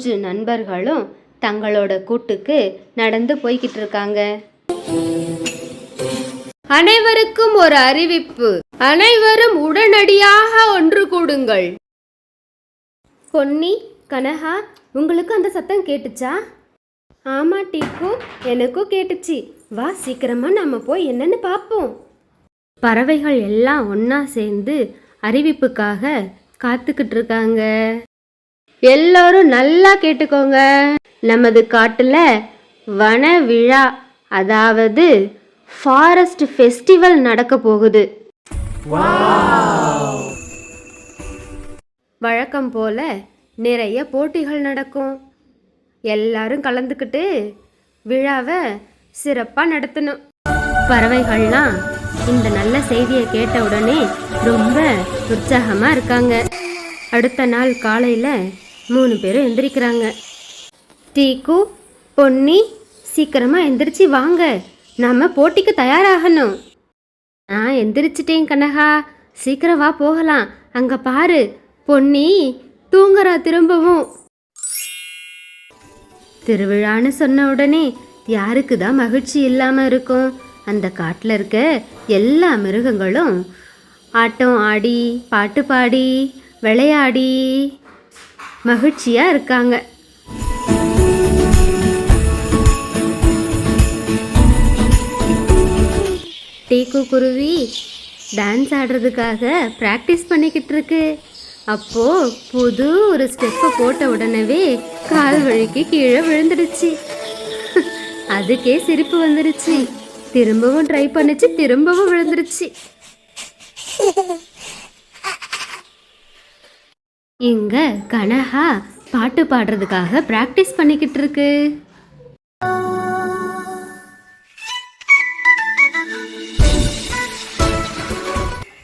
மூன்று நண்பர்களும் தங்களோட கூட்டுக்கு நடந்து போய்கிட்டு இருக்காங்க அனைவருக்கும் ஒரு அறிவிப்பு. அனைவரும் உடனடியாக ஒன்று கூடுங்கள். பொன்னி கனகா உங்களுக்கு அந்த சத்தம் கேட்டுச்சா? ஆமா டீக்கு. எனக்கும் கேட்டுச்சு. வா சீக்கிரமா நம்ம போய் என்னன்னு பார்ப்போம் பறவைகள் எல்லாம் ஒன்னா சேர்ந்து அறிவிப்புக்காக காத்துக்கிட்டு இருக்காங்க எல்லாரும் நல்லா கேட்டுக்கோங்க. நமது காட்டில் வன விழா அதாவது ஃபாரஸ்ட் ஃபெஸ்டிவல் நடக்க போகுது. வழக்கம் போல நிறைய போட்டிகள் நடக்கும். எல்லாரும் கலந்துக்கிட்டு விழாவை சிறப்பாக நடத்தணும். பறவைகள்லாம் இந்த நல்ல செய்தியை கேட்ட உடனே ரொம்ப உற்சாகமாக இருக்காங்க. அடுத்த நாள் காலையில் மூணு பேரும் எந்திரிக்கிறாங்க. டீக்கு பொன்னி சீக்கிரமாக எந்திரிச்சு வாங்க. நம்ம போட்டிக்கு தயாராகணும். நான் எந்திரிச்சிட்டேன் கனகா. சீக்கிரம் வா போகலாம். அங்கே பாரு பொன்னி தூங்குறா திரும்பவும். திருவிழான்னு சொன்ன உடனே யாருக்கு தான் மகிழ்ச்சி இல்லாமல் இருக்கும்? அந்த காட்டில் இருக்க எல்லா மிருகங்களும் ஆட்டம் ஆடி பாட்டு பாடி விளையாடி மகிழ்ச்சியாக இருக்காங்க. டீக்கு குருவி டான்ஸ் ஆடுறதுக்காக ப்ராக்டிஸ் பண்ணிக்கிட்டு இருக்கு. அப்போது புது ஒரு ஸ்டெப்பை போட்ட உடனே கால் வழிக்கு கீழே விழுந்துடுச்சு. அதுக்கே சிரிப்பு வந்துடுச்சு திரும்பவும் ட்ரை பண்ணுச்சு திரும்பவும் விழுந்துடுச்சு இங்க கனகா பாட்டு பாடுறதுக்காக ப்ராக்டிஸ் பண்ணிக்கிட்டு இருக்கு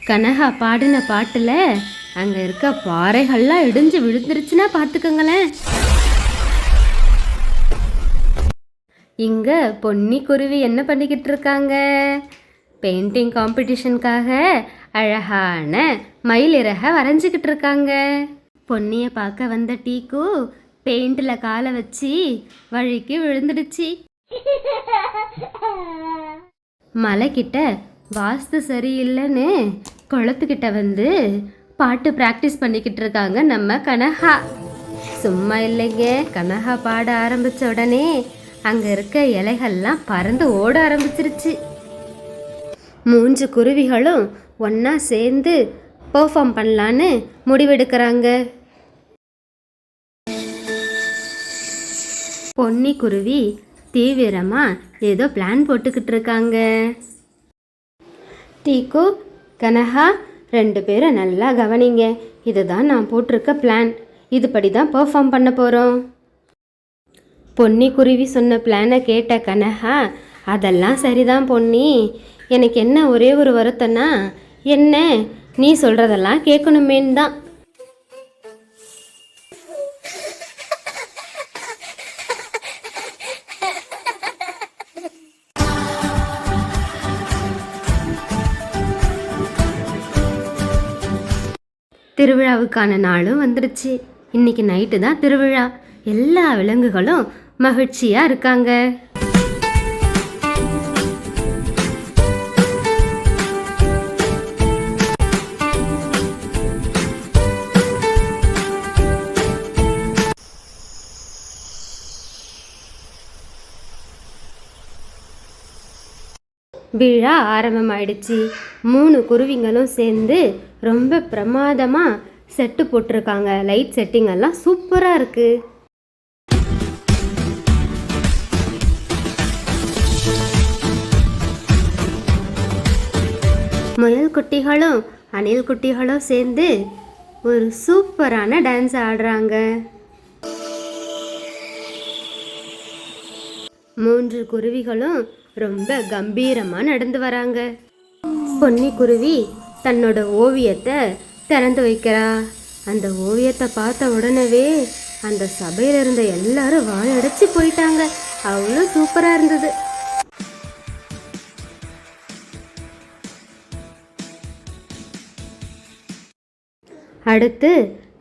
கனகா பாடின பாட்டுல அங்க இருக்க பாறைகள்லாம் இடிஞ்சு விழுந்துருச்சுன்னா பார்த்துக்கோங்களேன் இங்க பொன்னி குருவி என்ன பண்ணிக்கிட்டு இருக்காங்க பெயிண்டிங் காம்படிஷனுக்காக அழகான மயிலிறக வரைஞ்சிக்கிட்டு இருக்காங்க பொன்னியை பார்க்க வந்த டீக்கு பெயிண்டில் காலை வச்சு வழிக்கு விழுந்துடுச்சு. மலைக்கிட்ட வாஸ்து சரியில்லைன்னு குளத்துக்கிட்ட வந்து பாட்டு ப்ராக்டிஸ் பண்ணிக்கிட்டு இருக்காங்க நம்ம கனகா. சும்மா இல்லைங்க கனகா பாட ஆரம்பிச்ச உடனே அங்கே இருக்க இலைகள்லாம் பறந்து ஓட ஆரம்பிச்சிருச்சு. மூன்று குருவிகளும் ஒன்றா சேர்ந்து பெர்ஃபார்ம் பண்ணலான்னு முடிவெடுக்கிறாங்க. பொன்னி குருவி தீவிரமாக ஏதோ பிளான் போட்டுக்கிட்டு இருக்காங்க டீக்கு கனகா ரெண்டு பேரும் நல்லா கவனிங்க. இதுதான் நான் போட்டிருக்க பிளான் இதுபடி தான் பெர்ஃபார்ம் பண்ண போகிறோம் பொன்னி குருவி சொன்ன பிளானை கேட்ட கனகா அதெல்லாம் சரிதான் பொன்னி. எனக்கு என்ன ஒரே ஒரு வருத்தம்னா என்ன? நீ சொல்கிறதெல்லாம் கேட்கணுமேன்னு தான். திருவிழாவுக்கான நாளும் வந்துடுச்சு இன்னைக்கு நைட்டு தான் திருவிழா. எல்லா விலங்குகளும் மகிழ்ச்சியா இருக்காங்க. விழா ஆரம்பமாயிடுச்சு. மூணு குருவிங்களும் சேர்ந்து ரொம்ப பிரமாதமாக செட்டு போட்டிருக்காங்க. லைட் செட்டிங் எல்லாம் சூப்பராக இருக்குது முயல் குட்டிகளும் அணில் குட்டிகளும் சேர்ந்து ஒரு சூப்பரான டான்ஸ் ஆடுறாங்க. மூன்று குருவிகளும் ரொம்ப கம்பீரமாக நடந்து வராங்க. பொன்னி குருவி தன்னோட ஓவியத்தை திறந்து வைக்கிறா. அந்த ஓவியத்தை பார்த்த உடனே அந்த சபையில் இருந்த எல்லாரும் வாழடைச்சு போயிட்டாங்க. அவ்வளோ சூப்பராக இருந்தது. அடுத்து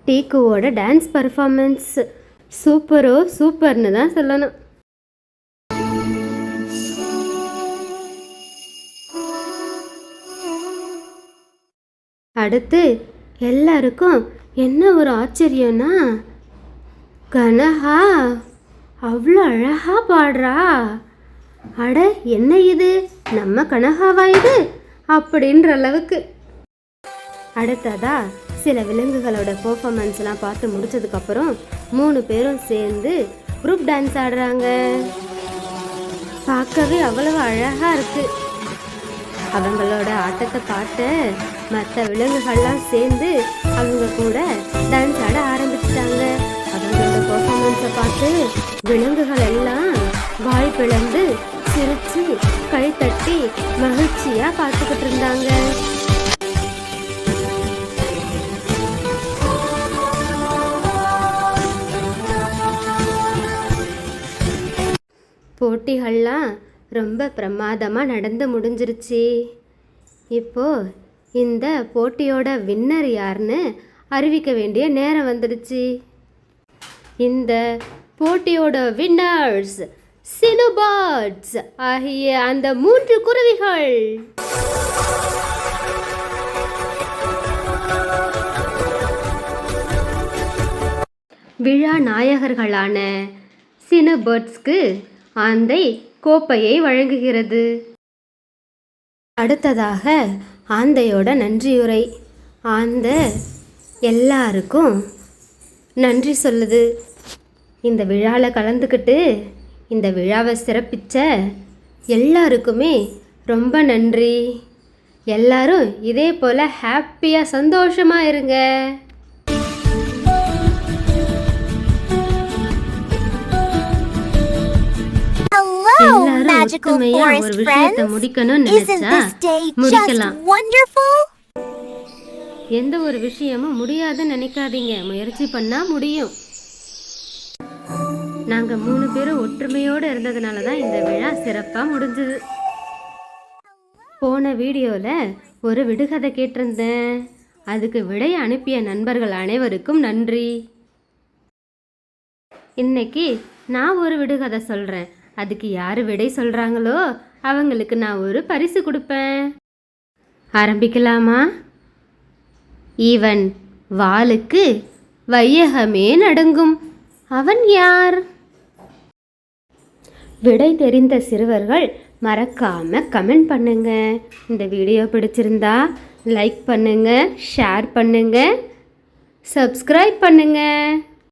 டீக்குவோட டான்ஸ் பர்ஃபார்மன்ஸ் சூப்பரோ சூப்பர்னு தான் சொல்லணும். அடுத்து எல்லாருக்கும் என்ன ஒரு ஆச்சரியம்னா கனகா அவ்வளோ அழகா பாடுறா. அட என்ன இது? நம்ம கனகாவா இது? அப்படின்ற அளவுக்கு. அடுத்ததா சில விலங்குகளோட பெர்ஃபார்மன்ஸ்லாம் பார்த்து முடிச்சதுக்கப்புறம் மூணு பேரும் சேர்ந்து குரூப் டான்ஸ் ஆடுறாங்க. பார்க்கவே அவ்வளவு அழகாக இருக்கு. அவங்களோட ஆட்டத்தை பார்த்து மற்ற விலங்குகள்லாம் சேர்ந்து அவங்க கூட டான்ஸ் ஆட ஆரம்பிச்சிட்டாங்க. அவங்களோட பர்ஃபார்மன்ஸை பார்த்து விலங்குகள் எல்லாம் வாய் பிளந்து சிரிச்சு கை தட்டி மகிழ்ச்சியா பார்த்துக்கிட்டு இருந்தாங்க. போட்டிகள்லாம் ரொம்ப பிரமாதமாக நடந்து முடிஞ்சிருச்சு. இப்போது இந்த போட்டியோட வின்னர் யாருன்னு அறிவிக்க வேண்டிய நேரம் வந்துடுச்சு. இந்த போட்டியோட வின்னர்ஸ் சினுபர்ட்ஸ் ஆகிய அந்த மூன்று குருவிகள். விழா நாயகர்களான சினுபர்ட்ஸ்க்கு ஆந்தை கோப்பையை வழங்குகிறது. அடுத்ததாக ஆந்தையோட நன்றியுரை. ஆந்த எல்லாருக்கும் நன்றி சொல்லுது. இந்த விழாவில் கலந்துக்கிட்டு இந்த விழாவை சிறப்பித்த எல்லாருக்குமே ரொம்ப நன்றி. எல்லாரும் இதே போல் ஹாப்பியாக சந்தோஷமாக இருங்க. ஒத்துமையா ஒரு விஷயத்தை. முடிக்கணும்னு நினைச்சா முடிக்கலாம்? எந்த ஒரு விஷயமும் முடியாதுன்னு நினைக்காதீங்க. முயற்சி பண்ணா முடியும். நாங்க மூணு பேரும் ஒற்றுமையோட இருந்ததுனால தான் இந்த விழா சிறப்பா முடிஞ்சது. போன வீடியோல ஒரு விடுகதை கேட்டிருந்தேன். அதுக்கு விடை அனுப்பிய நண்பர்கள் அனைவருக்கும் நன்றி. இன்னைக்கு நான் ஒரு விடுகதை சொல்றேன். அதுக்கு யார் விடை சொல்கிறாங்களோ அவங்களுக்கு நான் ஒரு பரிசு கொடுப்பேன். ஆரம்பிக்கலாமா? இவன் வாளுக்கு வையகமே நடுங்கும். அவன் யார்? விடை தெரிந்த சிறுவர்கள் மறக்காம கமெண்ட் பண்ணுங்க. இந்த வீடியோ பிடிச்சிருந்தா லைக் பண்ணுங்க ஷேர் பண்ணுங்க சப்ஸ்கிரைப் பண்ணுங்கள்